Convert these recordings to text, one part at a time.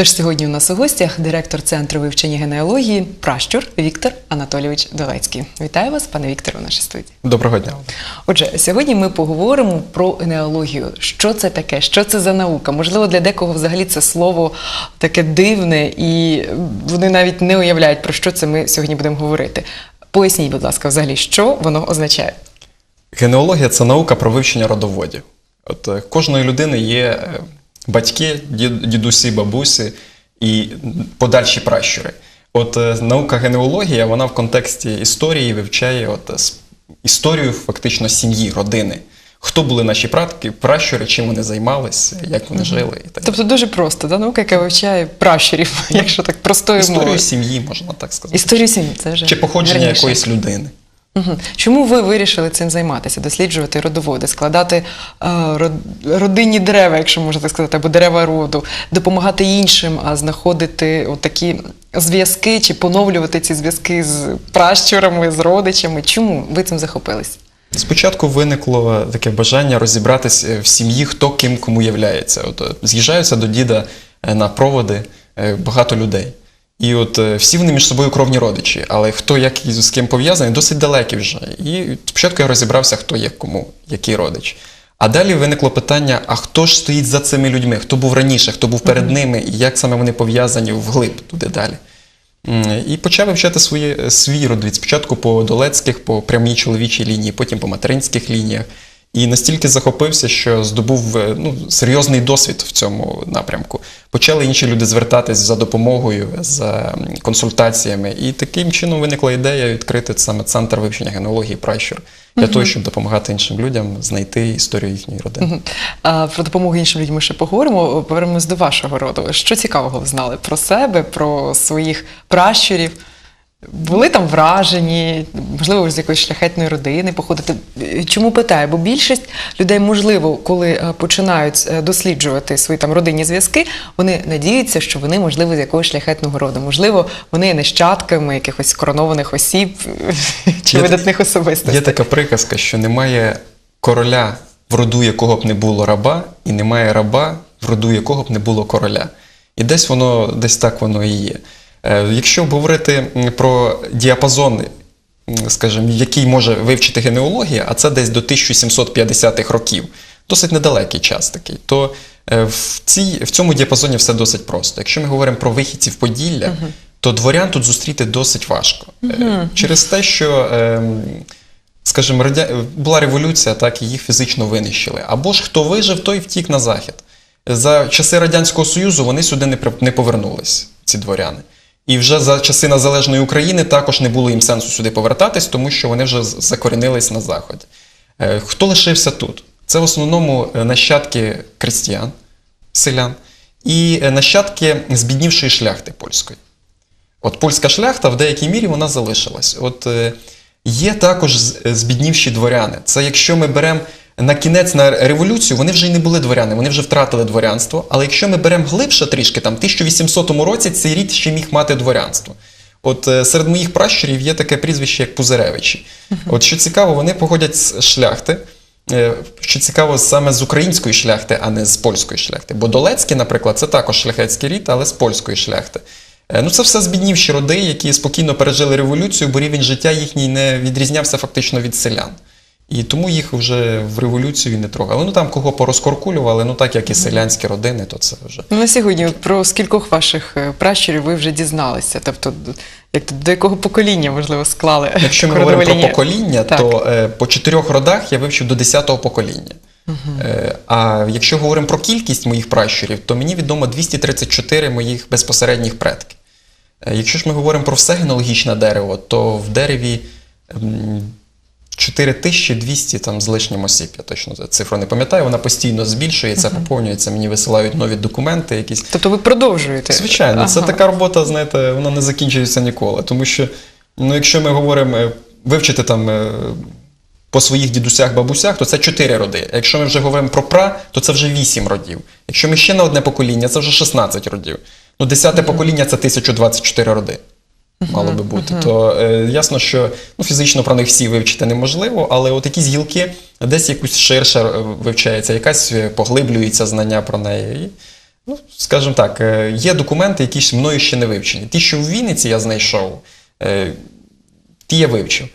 Тож сьогодні у нас у гостях директор центру вивчення генеалогії Пращур Віктор Анатолійович Долецький. Вітаю вас, пане Вікторе, у нашій студії. Доброго дня. Отже, сьогодні ми поговоримо про генеалогію. Що це таке? Що це за наука? Можливо, для декого взагалі це слово таке дивне, і вони навіть не уявляють, про що це ми сьогодні будемо говорити. Поясніть, будь ласка, взагалі, що воно означає? Генеалогія це наука про вивчення родоводів. От е, кожної людини є е, батьки, дідусі, бабусі і подальші пращури. От е, наука генеалогія, вона в контексті історії вивчає от, е, історію фактично сім'ї, родини. Хто були наші прадки, пращури, чим вони займалися, як вони жили і так. Тобто дуже просто, да? наука, яка вивчає пращурів, якщо так простою мовою. Історію сім'ї, можна так сказати. Історію сім'ї, це вже Чи походження гарніше. якоїсь людини. Чому ви вирішили цим займатися, досліджувати родоводи, складати е, родинні дерева, якщо можна так сказати, або дерева роду, допомагати іншим, а знаходити такі зв'язки чи поновлювати ці зв'язки з пращурами, з родичами? Чому ви цим захопились? Спочатку виникло таке бажання розібратися в сім'ї, хто ким кому являється. От е, з'їжджаються до діда е, на проводи е, багато людей. І от е, всі вони між собою кровні родичі, але хто як і з ким пов'язаний, досить далекі вже. І спочатку я розібрався, хто є кому, який родич. А далі виникло питання: а хто ж стоїть за цими людьми? Хто був раніше, хто був перед ними, і як саме вони пов'язані вглиб туди далі. І почав вивчати свої, свій род від спочатку по долецьких, по прямій чоловічій лінії, потім по материнських лініях. І настільки захопився, що здобув е, ну, серйозний досвід в цьому напрямку. Почали інші люди звертатись за допомогою, за консультаціями. І таким чином виникла ідея відкрити саме центр вивчення генеалогії Пращур для того, щоб допомагати іншим людям знайти історію їхньої родини. Мгм. А про допомогу іншим людям ми ще поговоримо. Повернемось до вашого роду. Що цікавого ви знали про себе, про своїх пращурів? Були там вражені, можливо, з якоїсь шляхетної родини походите. Чому питаю? Бо більшість людей, можливо, коли е, починають е, досліджувати свої там родинні зв'язки, вони надіються, що вони, можливо, з якогось шляхетного роду. Можливо, вони є нащадками якихось коронованих осіб чи Є- видатних особистостей. Є така приказка, що немає короля, в роду якого б не було раба, і немає раба, в роду якого б не було короля. І десь воно, десь так воно і є. Е, Якщо говорити про діапазон, скажімо, який може вивчити генеалогія, а це десь до 1750-х років, досить недалекий час такий, то е, в, цій, в цьому діапазоні все досить просто. Якщо ми говоримо про вихідців Поділля, то дворян тут зустріти досить важко. Е, Через те, що. ем, скажімо, радя... була революція, так і їх фізично винищили. Або ж хто вижив, той втік на захід. За часи Радянського Союзу вони сюди не повернулись, ці дворяни. І вже за часи незалежної України також не було їм сенсу сюди повертатись, тому що вони вже закорінились на заході. Е, Хто лишився тут? Це в основному е, нащадки крестьян, селян і е, нащадки збіднівшої шляхти польської. От польська шляхта в деякій мірі вона залишилась. От є також збіднівші дворяни. Це якщо ми беремо на кінець на революцію, вони вже й не були дворяни, вони вже втратили дворянство. Але якщо ми беремо глибше трішки, там в 1800 році цей рід ще міг мати дворянство. От е, серед моїх пращурів є таке прізвище, як Пузиревичі. От що цікаво, вони походять з шляхти. Е, Що цікаво, саме з української шляхти, а не з польської шляхти. Бо Долецький, наприклад, це також шляхетський рід, але з польської шляхти. Е, Ну, це все збіднівші роди, які спокійно пережили революцію, бо рівень життя їхній не відрізнявся фактично від селян. І тому їх вже в революцію не трогали. Ну там кого порозкоркулювали, ну так як і селянські родини, то це вже. Ну, на сьогодні про скількох ваших е, пращурів ви вже дізналися? Тобто, як то, до якого покоління, можливо, склали? Якщо ми говоримо про покоління, Так. то е, по чотирьох родах я вивчив до 10-го покоління. Е, а якщо говоримо про кількість моїх пращурів, то мені відомо 234 моїх безпосередніх предки. Е, якщо ж ми говоримо про все генеалогічне дерево, то в дереві ем, 4200 там з лишнім осіб, я точно за цифру не пам'ятаю, вона постійно збільшується, поповнюється, мені висилають нові документи якісь. Тобто ви продовжуєте? Звичайно, це така робота, знаєте, вона не закінчується ніколи. Тому що, ну, якщо ми говоримо е, вивчити там е, по своїх дідусях, бабусях, то це чотири роди. А Якщо ми вже говоримо про пра, то це вже вісім родів. Якщо ми ще на одне покоління, це вже 16 родів. Ну, десяте покоління це 1024 роди. Мало би бути. То е, ясно, що ну, фізично про них всі вивчити неможливо, але от якісь гілки десь якусь ширше е, вивчається, якась е, поглиблюється знання про неї. І Ну, скажімо так, е, є документи, які мною ще не вивчені. Ті, що в Вінниці я знайшов, е, ті я вивчив.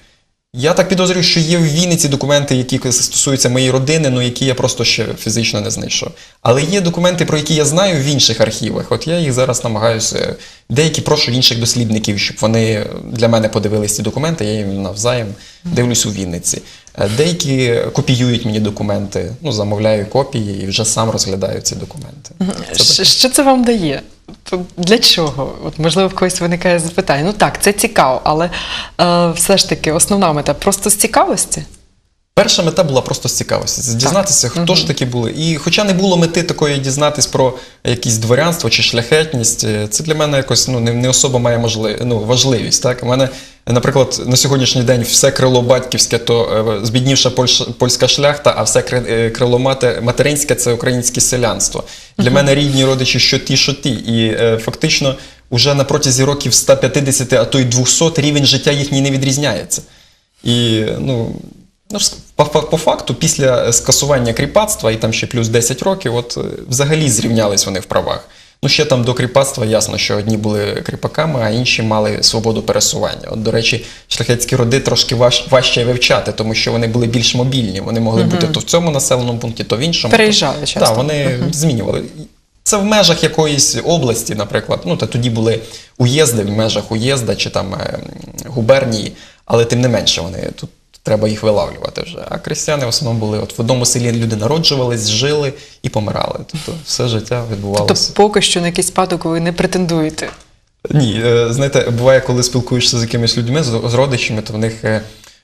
Я так підозрюю, що є в Вінниці документи, які стосуються моєї родини, ну які я просто ще фізично не знайшов. Але є документи, про які я знаю в інших архівах. От я їх зараз намагаюся. Деякі прошу інших дослідників, щоб вони для мене подивились ці документи, я їм навзаєм дивлюсь у Вінниці. Е, Деякі копіюють мені документи, ну замовляю копії і вже сам розглядаю ці документи. Це що це вам дає? То Для чого? От, можливо, в когось виникає запитання. Ну так, це цікаво, але е, все ж таки основна мета просто з цікавості. Перша мета була просто з цікавості, дізнатися, хто ж такі були. І хоча не було мети такої дізнатись про якесь дворянство чи шляхетність, е, це для мене якось ну, не, не особо має можли, ну, важливість. Так? У мене, наприклад, на сьогоднішній день все крило батьківське то е, збіднівша польська шляхта, а все е, крило мати- материнське це українське селянство. Для мене рідні родичі що ті, що ті. І е, фактично уже на протязі років 150, а то й 200 рівень життя їхній не відрізняється. І ну, ну по, по, по факту, після скасування кріпацтва і там ще плюс 10 років, от е, взагалі зрівнялись вони в правах. Ну, ще там до кріпацтва ясно, що одні були кріпаками, а інші мали свободу пересування. От, до речі, шляхетські роди трошки важ, важче вивчати, тому що вони були більш мобільні. Вони могли бути то в цьому населеному пункті, то в іншому. Переїжджали часто. Так, вони змінювали. Це в межах якоїсь області, наприклад. Ну, та тоді були уїзди в межах уїзда чи там е, губернії, але тим не менше вони тут треба їх вилавлювати вже. А крестьяни в основному були от в одному селі люди народжувались, жили і помирали. Тобто все життя відбувалося. Тобто поки що на якийсь спадок ви не претендуєте. Ні, е, знаєте, буває, коли спілкуєшся з якимись людьми, з, родичами, то в них е,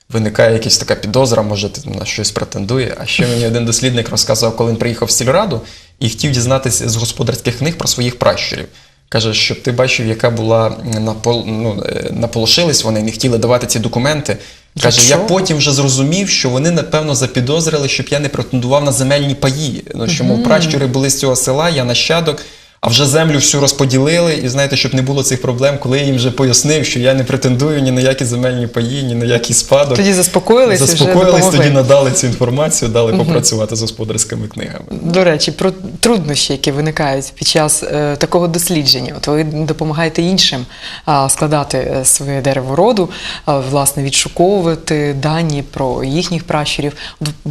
виникає якась така підозра, може, ти на щось претендує. А ще мені один дослідник розказував, коли він приїхав в сільраду і хотів дізнатися з господарських книг про своїх пращурів. Каже, щоб ти бачив, яка була напол, ну, е, наполошились вони, не хотіли давати ці документи. Каже, я потім вже зрозумів, що вони напевно запідозрили, щоб я не претендував на земельні паї. Ну, що мов пращури були з цього села, я нащадок, а вже землю всю розподілили. І знаєте, щоб не було цих проблем, коли я їм вже пояснив, що я не претендую ні на які земельні паї, ні на який спадок. Тоді заспокоїлись і вже Заспокоїлись, тоді надали цю інформацію, дали попрацювати з господарськими книгами. До речі, про труднощі, які виникають під час е, такого дослідження. От ви допомагаєте іншим а, складати е, своє дерево роду, а, власне, відшуковувати дані про їхніх пращурів.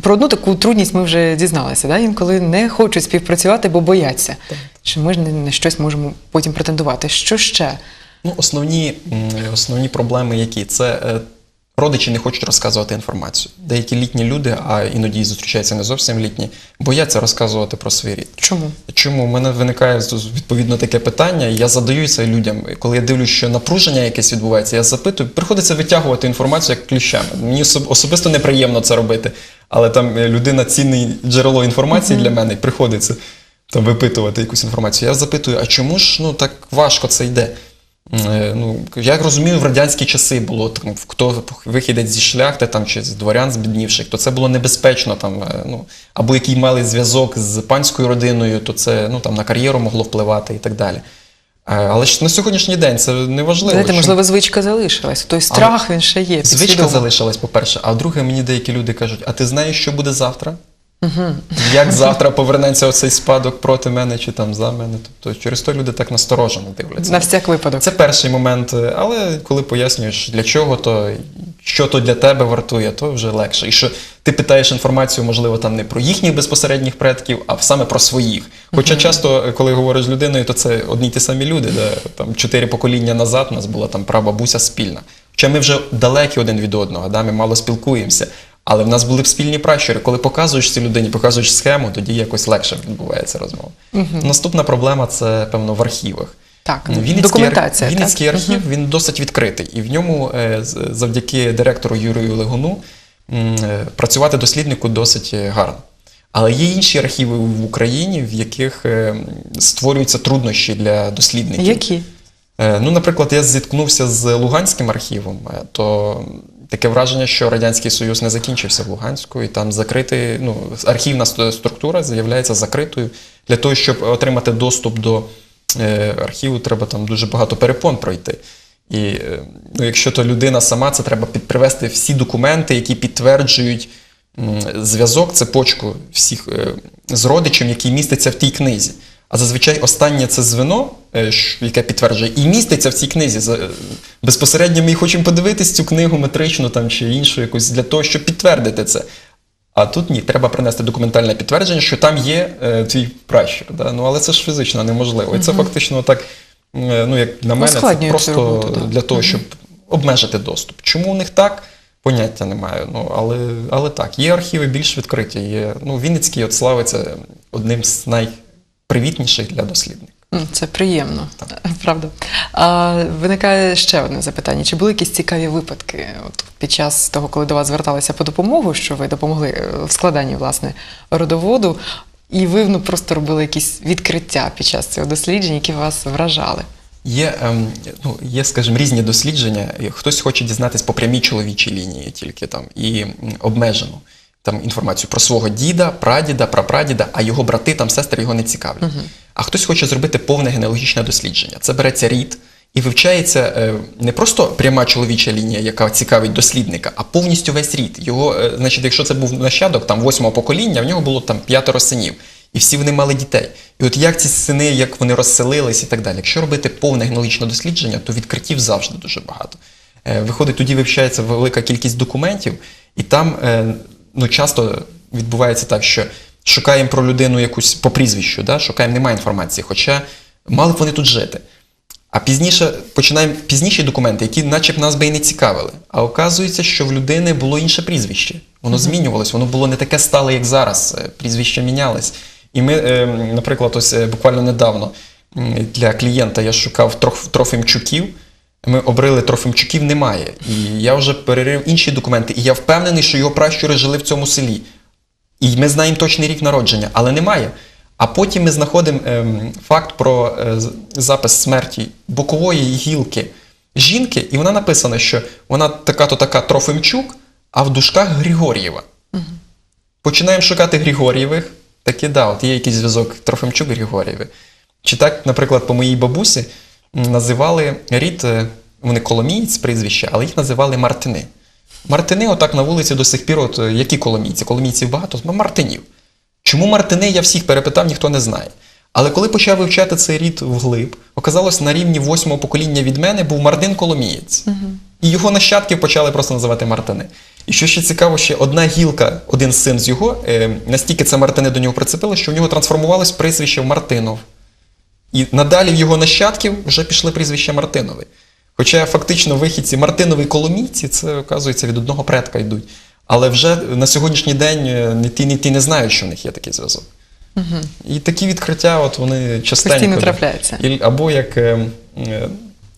Про одну таку трудність ми вже дізналися. Да? Інколи не хочуть співпрацювати, бо бояться, що ми ж на щось можемо потім претендувати. Що ще? Ну, основні, основні проблеми які? Це е, родичі не хочуть розказувати інформацію. Деякі літні люди, а іноді зустрічаються не зовсім літні, бояться розказувати про свій рід. Чому? Чому У мене виникає відповідно таке питання, я задаю це людям. Коли я дивлюсь, що напруження якесь відбувається, я запитую, приходиться витягувати інформацію як кліщами. Мені особ- особисто неприємно це робити, але там е, людина цінне джерело інформації для мене, приходиться там випитувати якусь інформацію. Я запитую, а чому ж ну так важко це йде? Е, Ну, я розумію, в радянські часи було там, хто вихідець зі шляхти там, чи з дворян збіднівших, то це було небезпечно. Там, е, ну, або який мали зв'язок з панською родиною, то це ну, там, на кар'єру могло впливати і так далі. Е, Але ж на сьогоднішній день це не важливо. Знаєте, Що- можливо, звичка залишилась. Той страх він ще є. Звичка підсвідомо. залишилась, по-перше. А друге, мені деякі люди кажуть: а ти знаєш, що буде завтра? Як завтра повернеться оцей спадок проти мене чи там за мене? Тобто через то люди так насторожено дивляться. На всяк випадок. Це перший момент, але коли пояснюєш, для чого то, що то для тебе вартує, то вже легше. І що ти питаєш інформацію, можливо, там не про їхніх безпосередніх предків, а саме про своїх. Хоча часто, е, коли говориш з людиною, то це одні й ті самі люди, де там чотири покоління назад у нас була там прабабуся спільна. Хоча ми вже далекі один від одного, да, ми мало спілкуємося. Але в нас були б спільні пращури. Коли показуєш цій людині, показуєш схему, тоді якось легше відбувається розмова. Наступна проблема це, певно, в архівах. Так, Вінницький, документація, арх... так? Архів він досить відкритий, і в ньому е, завдяки директору Юрію Легуну е, працювати досліднику досить е, гарно. Але є інші архіви в Україні, в яких створюються труднощі для дослідників. Які? Ну, наприклад, я зіткнувся з Луганським архівом, то таке враження, що Радянський Союз не закінчився в Луганську, і там закритий, ну, архівна структура з'являється закритою. Для того, щоб отримати доступ до е, архіву, треба там дуже багато перепон пройти. І е, ну, якщо то людина сама, це треба привести всі документи, які підтверджують зв'язок, цепочку всіх е, з родичем, який міститься в тій книзі. А зазвичай останнє це звено, е, яке підтверджує, і міститься в цій книзі. Е, Безпосередньо ми хочемо подивитись цю книгу метричну там, чи іншу якусь для того, щоб підтвердити це. А тут ні, треба принести документальне підтвердження, що там є е, твій пращур. Да? Ну, але це ж фізично неможливо. І це фактично так, е, ну, як на мене, це просто роботу, да. для того, щоб обмежити доступ. Чому у них так? Поняття немає. Ну, але, але так, є архіви більш відкриті. Є, ну, Вінницький от славиться одним з найпривітніших для дослідників. Це приємно, правда. А, виникає ще одне запитання: чи були якісь цікаві випадки от, під час того, коли до вас зверталися по допомогу, що ви допомогли е, в складанні власне родоводу, і ви ну, просто робили якісь відкриття під час цього дослідження, які вас вражали? Є, ем, ну, є, скажімо, різні дослідження. Хтось хоче дізнатись по прямій чоловічій лінії тільки там і м, обмежену там інформацію про свого діда, прадіда, прапрадіда, а його брати там сестри його не цікавлять. А хтось хоче зробити повне генеалогічне дослідження. Це береться рід і вивчається е, не просто пряма чоловіча лінія, яка цікавить дослідника, а повністю весь рід. Його, е, значить, якщо це був нащадок там восьмого покоління, в нього було там п'ятеро синів. І всі вони мали дітей. І от як ці сини, як вони розселились і так далі. Якщо робити повне генеалогічне дослідження, то відкриттів завжди дуже багато. Е, Виходить, тоді вивчається велика кількість документів, і там е, ну, часто відбувається так, що шукаємо про людину якусь по прізвищу, да? шукаємо, немає інформації, хоча мали б вони тут жити. А пізніше починаємо пізніші документи, які наче б нас би і не цікавили. А оказується, що в людини було інше прізвище. Воно змінювалось, воно було не таке стале, як зараз. Е, Прізвища мінялись. І ми, е, наприклад, ось е, буквально недавно для клієнта я шукав Троф- Трофимчуків. Ми обрили Трофимчуків, немає. І я вже перерив інші документи, і я впевнений, що його пращури жили в цьому селі. І ми знаємо точний рік народження, але немає. А потім ми знаходимо ем, факт про е, запис смерті бокової гілки жінки, і вона написана, що вона така-то така Трофимчук, а в дужках Григор'єва. Починаємо шукати Григор'євих. Таки, да, от є якийсь зв'язок Трофимчук Григор'єви. Чи так, наприклад, по моїй бабусі називали рід, е, вони коломієць прізвище, але їх називали Мартини. Мартини, отак на вулиці до сих пір, от е, які коломійці? Коломійців багато, ну, Мартинів. Чому Мартини, я всіх перепитав, ніхто не знає. Але коли почав вивчати цей рід вглиб, оказалось, на рівні восьмого покоління від мене був Мартин Коломієць. І його нащадків почали просто називати Мартини. І що ще цікаво, ще одна гілка, один син з його, е, настільки це Мартини до нього прицепили, що в нього трансформувалось прізвище в Мартинов. І надалі в його нащадків вже пішли прізвища Мартинови. Хоча фактично вихідці Мартинові коломійці, це, оказується, від одного предка йдуть. Але вже на сьогоднішній день е, ні ті, ні ті не знають, що в них є такий зв'язок. І такі відкриття, от вони частенько. Постійно трапляються. І- Або як е, е,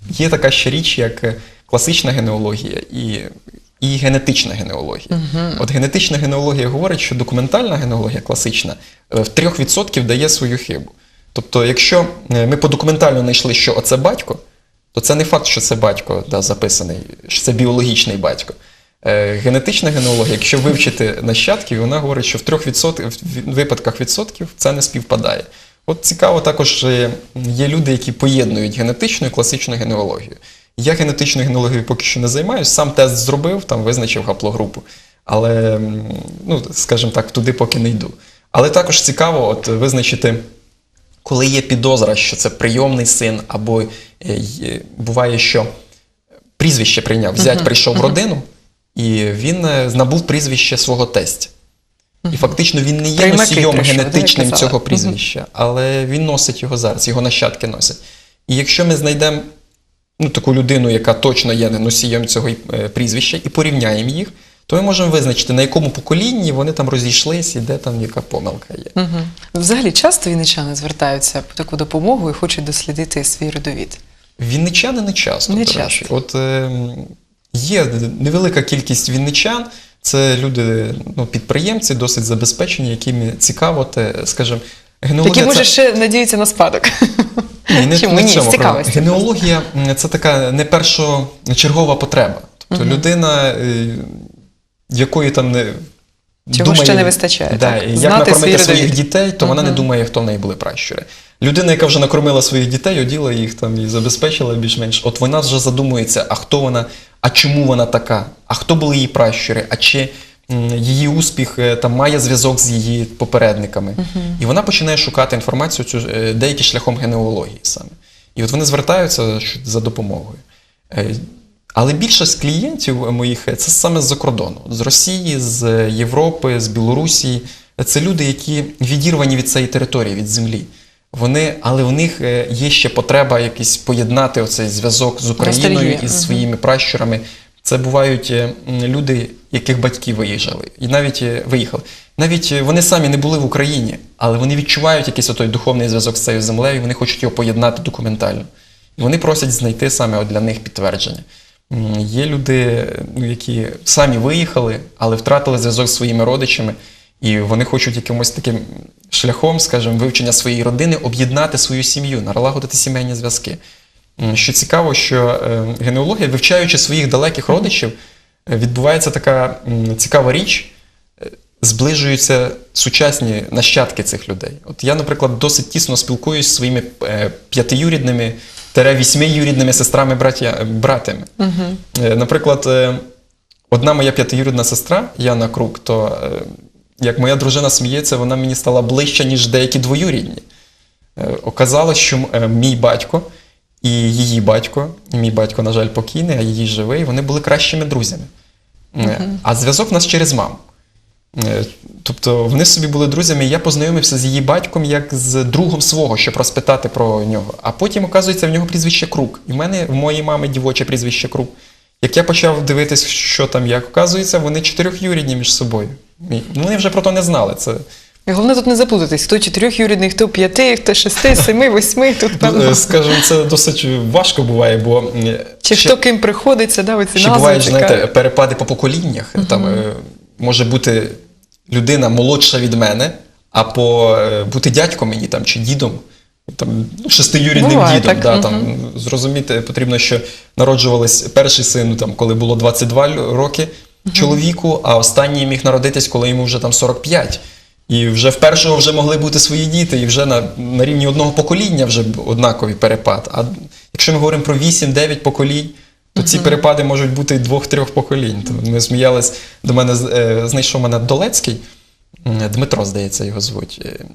є така ще річ, як класична генеалогія і, і генетична генеалогія. От генетична генеалогія говорить, що документальна генеалогія класична в 3% дає свою хибу. Тобто, якщо е, ми по документально знайшли, що оце батько, то це не факт, що це батько да, записаний, що це біологічний батько. Е, Генетична генеалогія, якщо вивчити нащадків, вона говорить, що в трьох випадках відсотків це не співпадає. От цікаво, також є люди, які поєднують генетичну і класичну генеалогію. Я генетичною генеалогією поки що не займаюся, сам тест зробив, там визначив гаплогрупу. Але, ну, скажімо так, туди поки не йду. Але також цікаво от, визначити коли є підозра, що це прийомний син, або е, буває, що прізвище прийняв, зять прийшов в родину, і він е, набув прізвище свого тестя. І фактично він не є Приймаки носієм прийшов, генетичним казали? цього прізвища, але він носить його зараз, його нащадки носять. І якщо ми знайдемо ну, таку людину, яка точно є носієм цього е, прізвища, і порівняємо їх, то ми можемо визначити, на якому поколінні вони там розійшлись і де там яка помилка є. Угу. Взагалі часто вінничани звертаються по таку допомогу і хочуть дослідити свій родовід. Вінничани не часто. Не часто. От е, є невелика кількість вінничан, це люди, ну, підприємці, досить забезпечені, яким цікаво, те, скажімо, генеалогія. Такі, може, це... ще надіються на спадок. Ні, не, Чому не ні? цьому цікавості. Генеалогія це така не першочергова потреба. Тобто людина, е, якої там не. Чого ще не вистачає, Да, так? як Знати накормити свій своїх дітей, то вона не думає, хто в неї були пращури. Людина, яка вже накормила своїх дітей, оділа їх там і забезпечила більш-менш. От вона вже задумується, а хто вона, а чому вона така, а хто були її пращури, а чи її успіх е, там має зв'язок з її попередниками. І вона починає шукати інформацію цю е, деякі шляхом генеалогії саме. І от вони звертаються за допомогою. Але більшість клієнтів моїх це саме з-за кордону, з Росії, з Європи, з Білорусі. Це люди, які відірвані від цієї території, від землі. Вони, але в них е, є ще потреба якийсь поєднати оцей зв'язок з Україною і з своїми пращурами. Це бувають е, люди, яких батьки виїжджали, і навіть е, виїхали. Навіть вони самі не були в Україні, але вони відчувають якийсь отой духовний зв'язок з цією землею, і вони хочуть його поєднати документально. І вони просять знайти саме для них підтвердження. Є люди, ну, які самі виїхали, але втратили зв'язок з своїми родичами, і вони хочуть якимось таким шляхом, скажімо, вивчення своєї родини, об'єднати свою сім'ю, налагодити сімейні зв'язки. Що цікаво, що е, генеалогія, вивчаючи своїх далеких родичів, е, відбувається така цікава річ, е, зближуються сучасні нащадки цих людей. От я, наприклад, досить тісно спілкуюсь зі своїми е, п'ятиюрідними тере вісьмиюрідними сестрами братя, братями. Е, Наприклад, е, одна моя п'ятиюрідна сестра, Яна Крук, то е, як моя дружина сміється, вона мені стала ближча, ніж деякі двоюрідні. Оказалось, що мій батько і її батько, і мій батько, на жаль, покійний, а її живий, вони були кращими друзями. Е, А зв'язок в нас через маму. Е, Тобто вони собі були друзями, і я познайомився з її батьком як з другом свого, щоб розпитати про нього. А потім, оказується, в нього прізвище Крук. І в мене, в моїй мами дівоче прізвище Крук. Як я почав дивитись, що там як, оказується, вони чотирьохюрідні між собою. І Вони вже про то не знали. Це І головне тут не заплутатись, хто чотирьохюрідний, хто п'яти, хто шести, семи, восьми. Тут Ну, певно. е, скажімо, це досить важко буває, бо Чи ще- хто ким приходиться, да, оці назви бувають, знаєте, перепади по поколіннях. Там е, може бути людина молодша від мене, а по е, бути дядьком мені там чи дідом. Там ну, шестиюрідним Буває дідом. так, Да, там, зрозуміти потрібно, що народжувались перший син, там, коли було 22 л- роки чоловіку, а останній міг народитись, коли йому вже там 45. І вже в першого вже могли бути свої діти, і вже на, на рівні одного покоління вже однаковий перепад. А якщо ми говоримо про 8-9 поколінь, то ці перепади можуть бути двох-трьох поколінь. То ми сміялись, до мене е, знайшов мене Долецький, Дмитро, здається, його звуть. Е,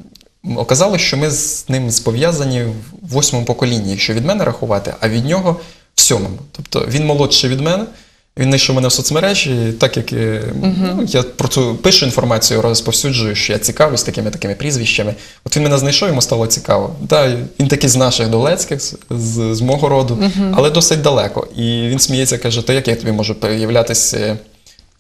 Оказалось, що ми з ним пов'язані в восьмому поколінні, якщо від мене рахувати, а від нього в сьомому. Тобто він молодший від мене. Він знайшов мене в соцмережі, так як е, ну, я про цю пишу інформацію, розповсюджую, що я цікавий з такими такими прізвищами. От він мене знайшов, йому стало цікаво. Да, він такий з наших долецьких, з, з, з мого роду, але досить далеко. І він сміється, каже: то як я тобі можу появлятися?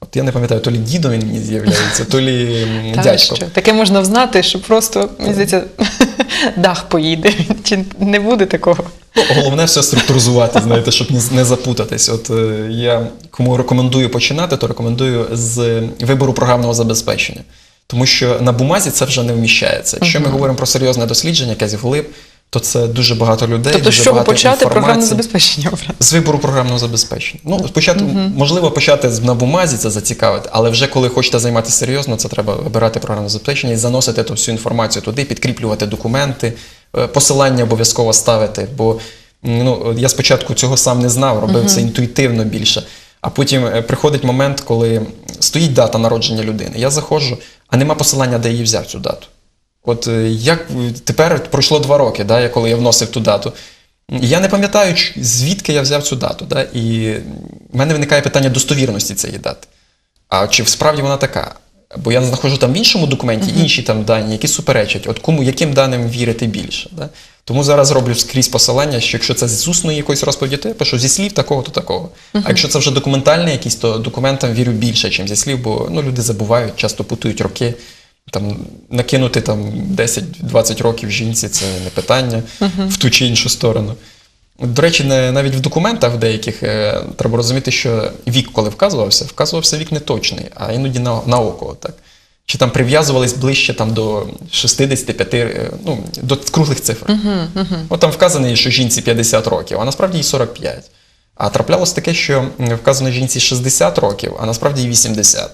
От я не пам'ятаю, то лі дідом він мені з'являється, то лі дядьком. Таке можна взнати, що просто, мені здається, дах поїде. Чи не буде такого? Ну, головне все структуризувати, знаєте, щоб не, запутатись. От е, я кому рекомендую починати, то рекомендую з вибору програмного забезпечення. Тому що на бумазі це вже не вміщається. Якщо ми говоримо про серйозне дослідження, якесь вглиб, то це дуже багато людей. Тобто, дуже багато почати програмне забезпечення обрати? З вибору програмного забезпечення. Ну, спочатку, можливо, почати на бумазі це зацікавити, але вже коли хочете займатися серйозно, це треба вибирати програмне забезпечення і заносити ту всю інформацію туди, підкріплювати документи, е, посилання обов'язково ставити. Бо ну, я спочатку цього сам не знав, робив це інтуїтивно більше. А потім е, приходить момент, коли стоїть дата народження людини. Я заходжу, а нема посилання, де її взяв цю дату. От е, як тепер пройшло два роки, да, я- коли я вносив ту дату. Я не пам'ятаю, звідки я взяв цю дату. Да? І в мене виникає питання достовірності цієї дати. А чи справді вона така? Бо я знаходжу там в іншому документі інші там дані, які суперечать, от кому яким даним вірити більше. Да? Тому зараз роблю скрізь посилання, що якщо це з усної якоїсь розповіді, то я пишу зі слів такого, то такого. А якщо це вже документальний якийсь, то документам вірю більше, ніж зі слів, бо ну, люди забувають, часто путають роки. Там накинути там 10-20 років жінці це не питання в ту чи іншу сторону. До речі, не, навіть в документах деяких е, треба розуміти, що вік, коли вказувався, вказувався вік не точний, а іноді на, на око. Так. Чи там прив'язувались ближче там, до 65, е, ну, до круглих цифр. От там вказано, що жінці 50 років, а насправді їй 45. А траплялось таке, що вказано жінці 60 років, а насправді їй 80.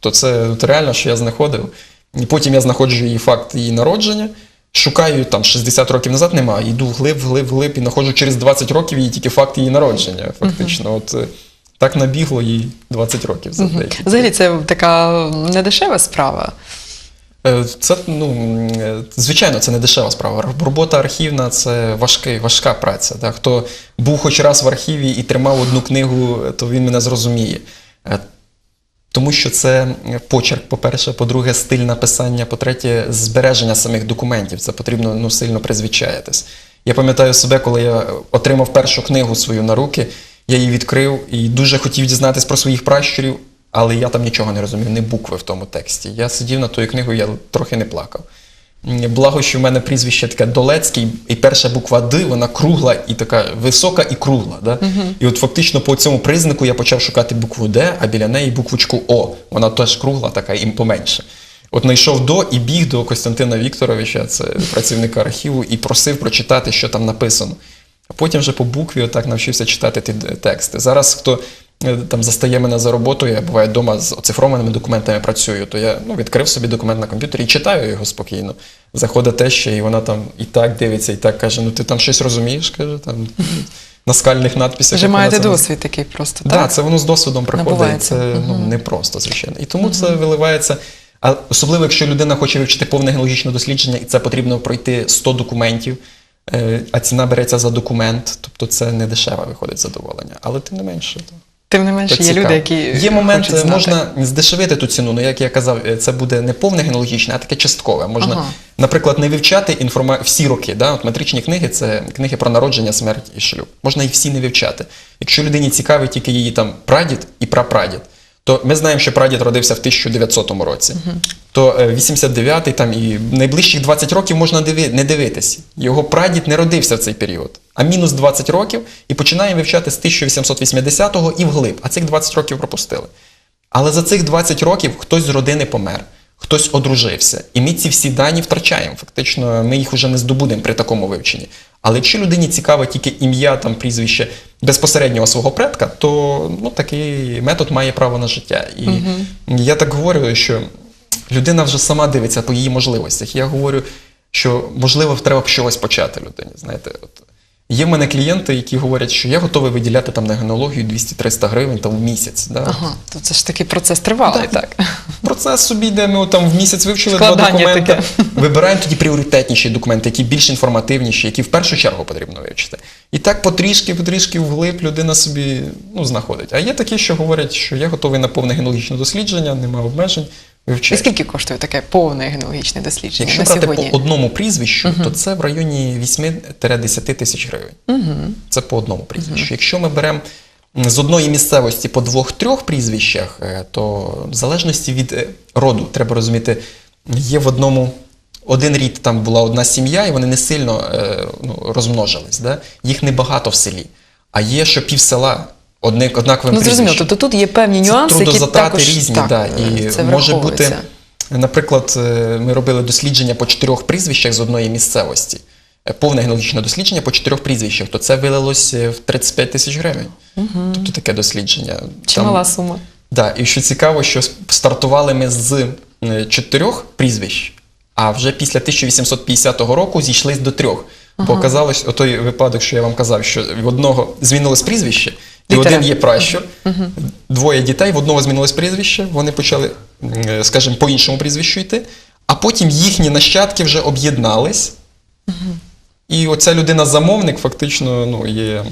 Тобто це от реально, що я знаходив. І потім я знаходжу її факт її народження, шукаю там 60 років назад немає, йду вглиб, вглиб, вглиб і знаходжу через 20 років її тільки факт її народження, фактично. От, е, Так набігло їй 20 років за деякий Взагалі, це така недешева справа. Е, Це ну е, звичайно, це не дешева справа. Робота архівна це важкий, важка праця. Так? Хто був хоч раз в архіві і тримав одну книгу, то він мене зрозуміє. Е, Тому що це почерк, по-перше, по-друге, стиль написання, по-третє, збереження самих документів. Це потрібно ну, сильно призвичаєтесь. Я пам'ятаю себе, коли я отримав першу книгу свою на руки, я її відкрив і дуже хотів дізнатись про своїх пращурів, але я там нічого не розумів, не букви в тому тексті. Я сидів на тою книгою, я трохи не плакав. Благо, що в мене прізвище таке Долецький, і перша буква Д, вона кругла і така висока і кругла. Да? І от фактично по цьому признаку я почав шукати букву Д, а біля неї буквочку О. Вона теж кругла, така і поменше. От знайшов до і біг до Костянтина Вікторовича, це працівника архіву, і просив прочитати, що там написано. А потім вже по букві отак навчився читати ті тексти. Зараз хто там застає мене за роботою, я буває вдома з оцифрованими документами працюю, то я ну, відкрив собі документ на комп'ютері і читаю його спокійно. Заходить теща, і вона там і так дивиться, і так каже: ну ти там щось розумієш, каже, там на скальних надписях. Вже маєте це досвід такий просто, Да, так? це воно з досвідом приходить. Набувається. Це ну, непросто, звичайно. І тому це виливається. А особливо, якщо людина хоче вивчити повне геологічне дослідження, і це потрібно пройти 100 документів, е, а ціна береться за документ, тобто це не дешеве виходить задоволення. Але тим не менше. Тим не менше, є люди, які є момент, хочуть знати. можна здешевити ту ціну. Ну як я казав, е, це буде не повне генологічне, а таке часткове. Можна, Ага. наприклад, не вивчати інформа... всі роки. Да? От метричні книги це книги про народження, смерть і шлюб. Можна їх всі не вивчати. Якщо людині цікавить тільки її там прадід і прапрадід, то ми знаємо, що прадід родився в 1900 році. То е, 89-й там і найближчих 20 років можна диви... не дивитись. Його прадід не родився в цей період. А мінус 20 років і починаємо вивчати з 1880-го і вглиб, а цих 20 років пропустили. Але за цих 20 років хтось з родини помер, хтось одружився. І ми ці всі дані втрачаємо. Фактично, ми їх вже не здобудемо при такому вивченні. Але якщо людині цікаве тільки ім'я, там прізвище безпосереднього свого предка, то ну, такий метод має право на життя. І я так говорю, що людина вже сама дивиться по її можливостях. Я говорю, що можливо треба б чогось почати людині. Знаєте, от є в мене клієнти, які говорять, що я готовий виділяти там на генеалогію 200-300 гривень там в місяць. Да? Ага, то це ж такий процес тривалий, Да. так. Процес собі йде, ми там в місяць вивчили два документи. таке. Вибираємо тоді пріоритетніші документи, які більш інформативніші, які в першу чергу потрібно вивчити. І так потрішки, потрішки вглиб людина собі ну, знаходить. А є такі, що говорять, що я готовий на повне генеалогічне дослідження, немає обмежень. І скільки коштує таке повне генеалогічне дослідження Якщо на брати сьогодні? по одному прізвищу, то це в районі 8-10 тисяч гривень. Це по одному прізвищу. Якщо ми беремо з одної місцевості по двох-трьох прізвищах, е, то в залежності від е, роду, треба розуміти, є в одному. Один рід там була одна сім'я, і вони не сильно е, ну, розмножились. Да? Їх небагато в селі. А є, що пів села одне, однаковим Ну, зрозуміло, прізвищем. тобто тут є певні Це нюанси, які трудозатрати також різні, так, да, і це може бути, враховується. наприклад, е, ми робили дослідження по чотирьох прізвищах з одної місцевості. Е, Повне генеалогічне дослідження по чотирьох прізвищах, то це вилилось е, в 35 тисяч гривень. Тобто таке дослідження. Чимала сума. Да, і що цікаво, що с- стартували ми з е, чотирьох прізвищ, а вже після 1850 року зійшлись до трьох. Бо оказалось, отой випадок, що я вам казав, що в одного змінилось прізвище, і один є пращур, двоє дітей, в одного змінилось прізвище, вони почали, скажімо, по іншому прізвищу йти, а потім їхні нащадки вже об'єднались. І оця людина-замовник фактично ну, є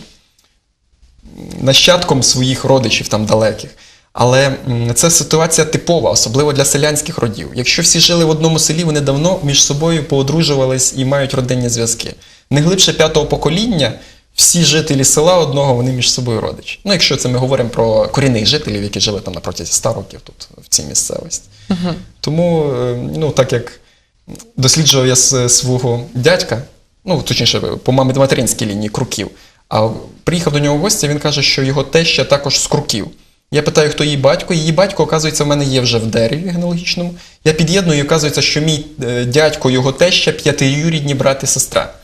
нащадком своїх родичів там далеких. Але це ситуація типова, особливо для селянських родів. Якщо всі жили в одному селі, вони давно між собою поодружувались і мають родинні зв'язки. Не глибше п'ятого покоління, всі жителі села одного вони між собою родичі. Ну, якщо це ми говоримо про корінних жителів, які жили там на протязі 100 років тут, в цій місцевості. Тому, е, ну, так як досліджував я свого дядька, ну точніше, по мамі материнській лінії круків. А приїхав до нього в гості, він каже, що його теща також з круків. Я питаю, хто її батько. Її батько, оказується, в мене є вже в дереві генеалогічному. Я під'єдную, і оказується, що мій е, дядько, його теща, п'ятиюрідні брат і сестра.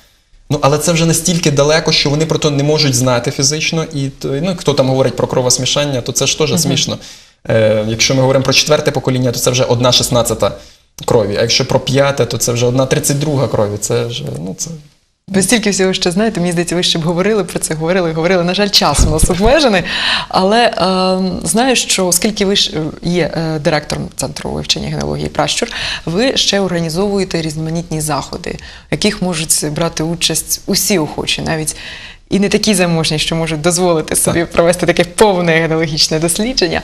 Ну, але це вже настільки далеко, що вони про то не можуть знати фізично. І то, ну, хто там говорить про кровосмішання, то це ж теж смішно. Е, якщо ми говоримо про четверте покоління, то це вже одна шістнадцята крові. А якщо про п'яте, то це вже одна тридцять друга крові. Це вже ну, це Ви стільки всього ще знаєте, мені здається, ви ще б говорили про це, говорили, говорили. На жаль, час у нас обмежений. Але е, знаю, що оскільки ви ж е, є е, директором центру вивчення генеалогії пращур, ви ще організовуєте різноманітні заходи, в яких можуть брати участь усі охочі, навіть і не такі заможні, що можуть дозволити собі провести таке повне генеалогічне дослідження.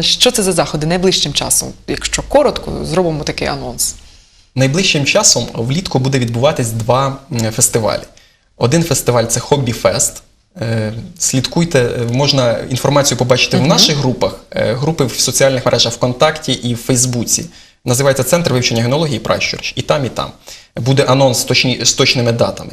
Що це за заходи найближчим часом? Якщо коротко, зробимо такий анонс. Найближчим часом влітку буде відбуватись два фестивалі. Один фестиваль це Хобі Фест. Слідкуйте, е, можна інформацію побачити в наших групах, е, групи в соціальних мережах ВКонтакті і в Фейсбуці. Називається Центр вивчення генології Пращурч. І там, і там. Буде анонс з точні, з точними датами.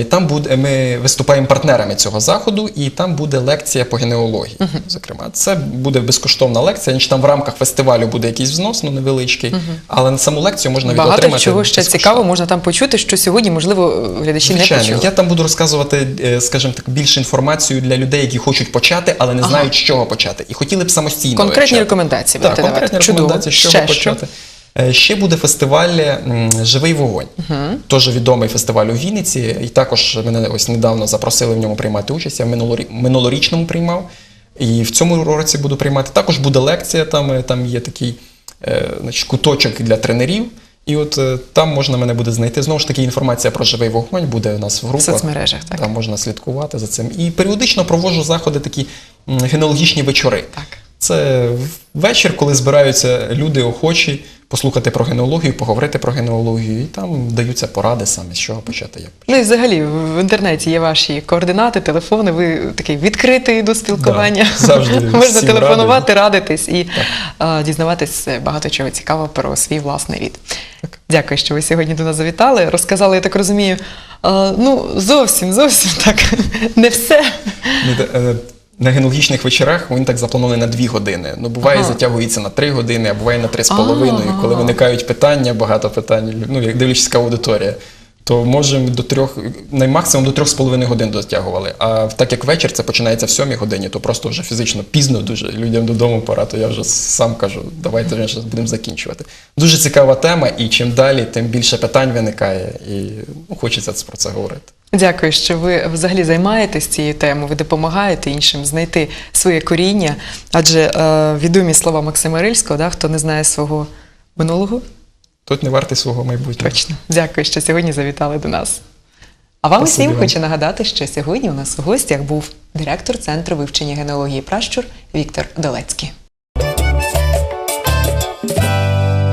І Там буде, ми виступаємо партнерами цього заходу, і там буде лекція по генеалогії. Зокрема, це буде безкоштовна лекція. Ніж там в рамках фестивалю буде якийсь взнос, ну невеличкий, але на саму лекцію можна Багато отримати чого ще цікаво можна там почути, що сьогодні, можливо, глядачі не почули. я там буду розказувати, е, скажімо так, більше інформацію для людей, які хочуть почати, але не знають, з чого почати, і хотіли б самостійно Конкретні вивчати. рекомендації Так, конкретні давати. Рекомендації, з чого Ще що? Е, Ще буде фестиваль Живий вогонь. Теж відомий фестиваль у Вінниці. І також мене ось недавно запросили в ньому приймати участь. Я в минулорічному приймав. І в цьому році буду приймати. Також буде лекція, там, е, там є такий е, значить, куточок для тренерів. І от там можна мене буде знайти. Знову ж таки, інформація про живий вогонь буде у нас в В групах. соцмережах, так. Там можна слідкувати за цим. І періодично проводжу заходи такі м, генеалогічні вечори. Так. Це вечір, коли збираються люди охочі послухати про генеалогію, поговорити про генеалогію, і там даються поради саме з чого почати. Як. Ну і взагалі в інтернеті є ваші координати, телефони. Ви такий відкритий до спілкування. Да, завжди можна телефонувати, радитись і а, дізнаватись багато чого цікавого про свій власний рід. Дякую, що ви сьогодні до нас завітали. Розказали, я так розумію. ну зовсім, зовсім так не все. Де, е, На генеалогічних вечорах він так запланований на дві години. Ну, буває, Ага. затягується на три години, а буває на три з половиною. Ага. Коли виникають питання, багато питань, ну, як дивлячись, яка аудиторія, то можемо до трьох, наймаксимум до трьох з половиною годин дотягували. А так як вечір це починається в сьомій годині, то просто вже фізично пізно дуже людям додому пора, то я вже сам кажу, давайте вже будемо закінчувати. Дуже цікава тема, і чим далі, тим більше питань виникає, і ну, хочеться про це говорити. Дякую, що ви взагалі займаєтесь цією темою. Ви допомагаєте іншим знайти своє коріння. Адже е, відомі слова Максима Рильського, да, хто не знає свого минулого, Тут не вартий свого майбутнього. Точно. Дякую, що сьогодні завітали до нас. А вам Спасибі усім вам. хочу нагадати, що сьогодні у нас у гостях був директор Центру вивчення генеалогії пращур Віктор Долецький.